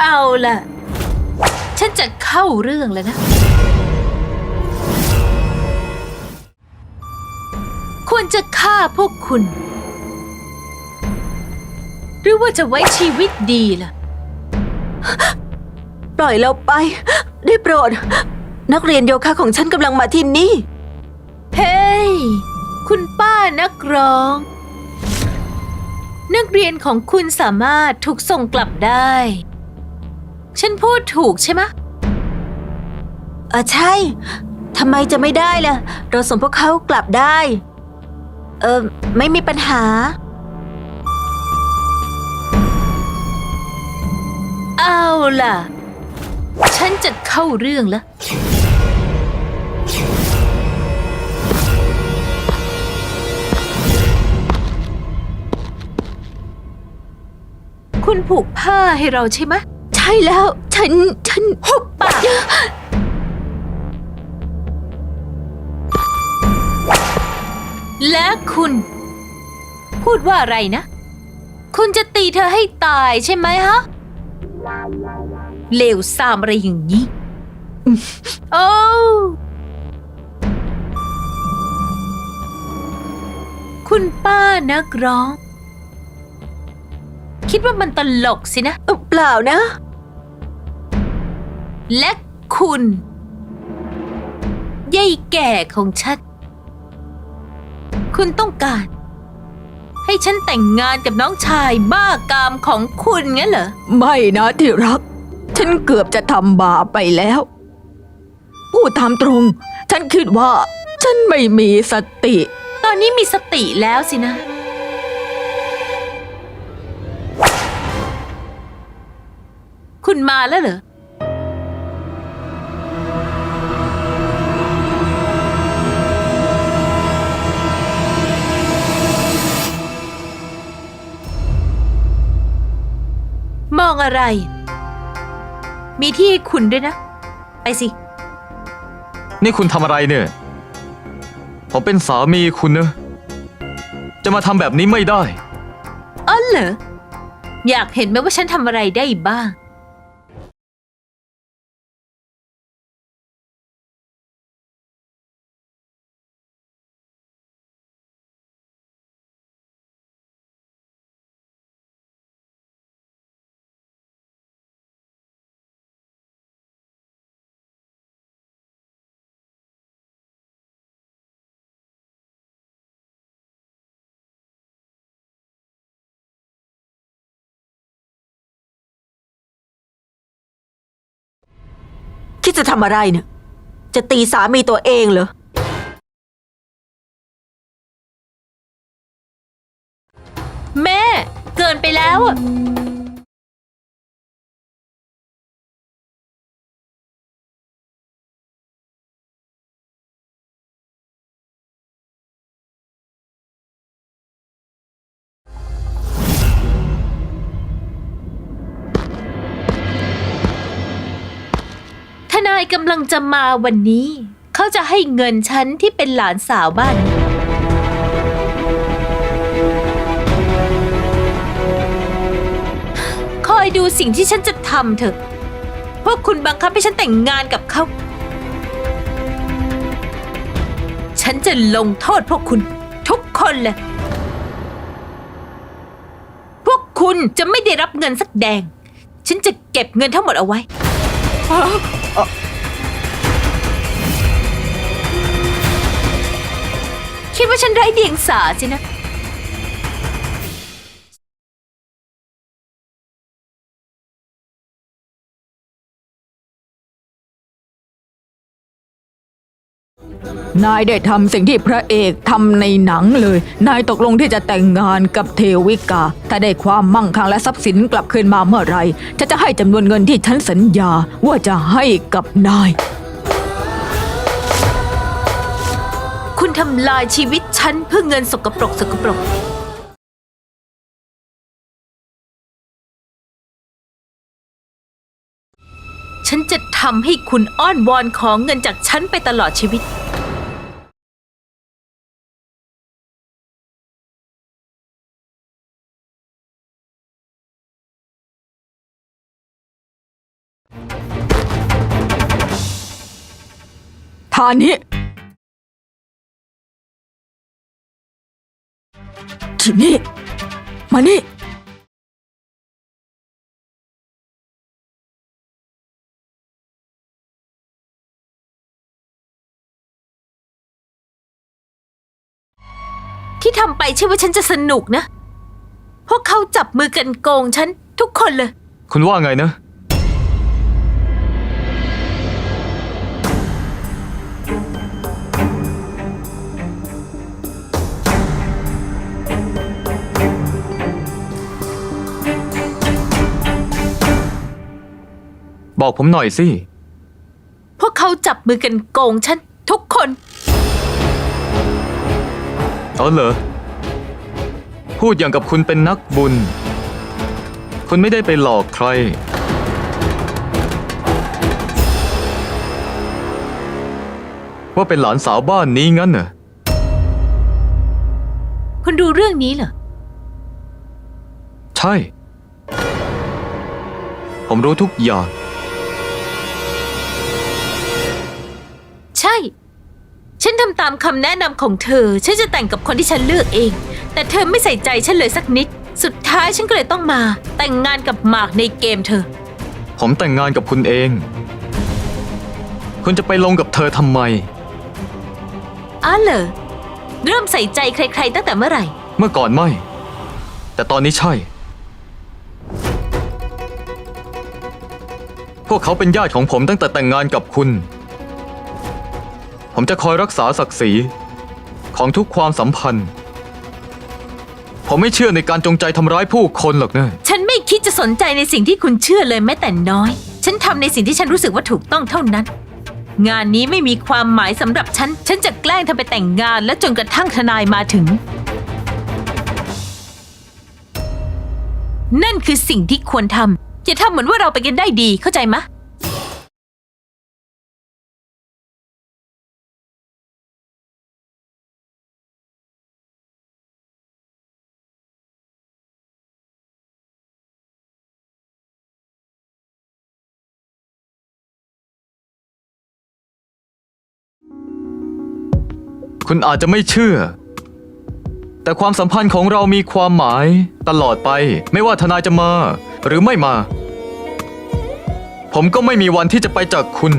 เอาล่ะ ฉันจะเข้าเรื่องแล้วนะ ควรจะฆ่าพวกคุณ หรือว่าจะไว้ชีวิตดีล่ะ ปล่อยเราไป ได้โปรด นักเรียนโยคะของฉันกำลังมาที่นี่ เฮ้ย คุณป้านักร้อง นักเรียนของคุณสามารถถูกส่งกลับได้ ฉันพูดถูกใช่ไหมะ เออใช่ ทำไมจะไม่ได้ล่ะ เราส่งพวกเขากลับได้ เออไม่มีปัญหา เอาล่ะ ฉันจะเข้าเรื่องแล้ว คุณผูกผ้าให้เราใช่ไหมะใช่แล้ว ฉัน ฉันหุบปากและคุณ พูดว่าอะไรนะ คุณจะตีเธอให้ตายใช่ไหมฮะ เลวซามอะไรอย่างนี้ โอ้คุณป้านักร้อง คิดว่ามันตลกสินะเอ่อเปล่านะ และคุณยายแก่ของฉัน คุณต้องการ ให้ฉันแต่งงานกับน้องชายบ้ากามของคุณงั้นเหรอ ไม่นะที่รัก ฉันเกือบจะทำบาปไปแล้ว พูดตามตรง ฉันคิดว่า ฉันไม่มีสติ ตอนนี้มีสติแล้วสินะ คุณมาแล้วเหรอ มองอะไร มีที่ให้คุณด้วยนะ ไปสิ นี่คุณทำอะไรเนี่ย ผมเป็นสามีคุณนะ จะมาทำแบบนี้ไม่ได้ อ๋อเหรอ อยากเห็นไหมว่าฉันทำอะไรได้บ้าง คิดจะทำอะไรเนี่ย จะตีสามีตัวเองเหรอ แม่ เกินไปแล้วอะายกำลังจะมาวันนี้ เขาจะให้เงินฉันที่เป็นหลานสาวบ้าน คอยดูสิ่งที่ฉันจะทำเถอะ พวกคุณบังคับให้ฉันแต่งงานกับเขา ฉันจะลงโทษพวกคุณทุกคนเลย พวกคุณจะไม่ได้รับเงินสักแดง ฉันจะเก็บเงินทั้งหมดเอาไว้ คิดว่าฉันไร้เดียงสาสินะนายได้ทำสิ่งที่พระเอกทำในหนังเลย นายตกลงที่จะแต่งงานกับเทวิกา ถ้าได้ความมั่งคั่งและทรัพย์สินกลับคืนมาเมื่อไรฉันจะให้จำนวนเงินที่ฉันสัญญาว่าจะให้กับนาย ทำลายชีวิตฉันเพื่อเงินสกปรกสกปรกฉันจะทำให้คุณอ้อนวอนของเงินจากฉันไปตลอดชีวิต ทานี้ นี้ที่นี่ มานี่ ที่ทำไปใช่ว่าฉันจะสนุกนะ พวกเขาจับมือกันโกงฉันทุกคนเลย คุณว่าไงนะ บอกผมหน่อยสิ พวกเขาจับมือกันโกงฉัน ทุกคนเอาเหรอ พูดอย่างกับคุณเป็นนักบุญ คุณไม่ได้ไปหลอกใคร ว่าเป็นหลานสาวบ้านนี้งั้นเหรอ คุณดูเรื่องนี้เหรอ ใช่ ผมรู้ทุกอย่าง ฉันทำตามคำแนะนำของเธอ ฉันจะแต่งกับคนที่ฉันเลือกเอง แต่เธอไม่ใส่ใจฉันเลยสักนิด สุดท้ายฉันก็เลยต้องมา แต่งงานกับหมากในเกมเธอ ผมแต่งงานกับคุณเอง คุณจะไปลงกับเธอทำไม อ้าวเหรอเริ่มใส่ใจใคร ๆ ตั้งแต่เมื่อไหร่ เมื่อก่อนไม่ แต่ตอนนี้ใช่ พวกเขาเป็นญาติของผมตั้งแต่แต่งงานกับคุณ ผมจะคอยรักษาศักดิ์ศรีของทุกความสัมพันธ์ ผมไม่เชื่อในการจงใจทำร้ายผู้คนหรอกเนะฉันไม่คิดจะสนใจในสิ่งที่คุณเชื่อเลยแม้แต่น้อย ฉันทำในสิ่งที่ฉันรู้สึกว่าถูกต้องเท่านั้น งานนี้ไม่มีความหมายสำหรับฉัน ฉันจะแกล้งเธอไปแต่งงาน และจนกระทั่งทนายมาถึง นั่นคือสิ่งที่ควรทำอย่าทำเหมือนว่าเราไปกันได้ดีเข้าใจไหม คุณอาจจะไม่เชื่อ แต่ความสัมพันธ์ของเรามีความหมายตลอดไป ไม่ว่าทนายจะมา หรือไม่มา ผมก็ไม่มีวันที่จะไปจากคุณ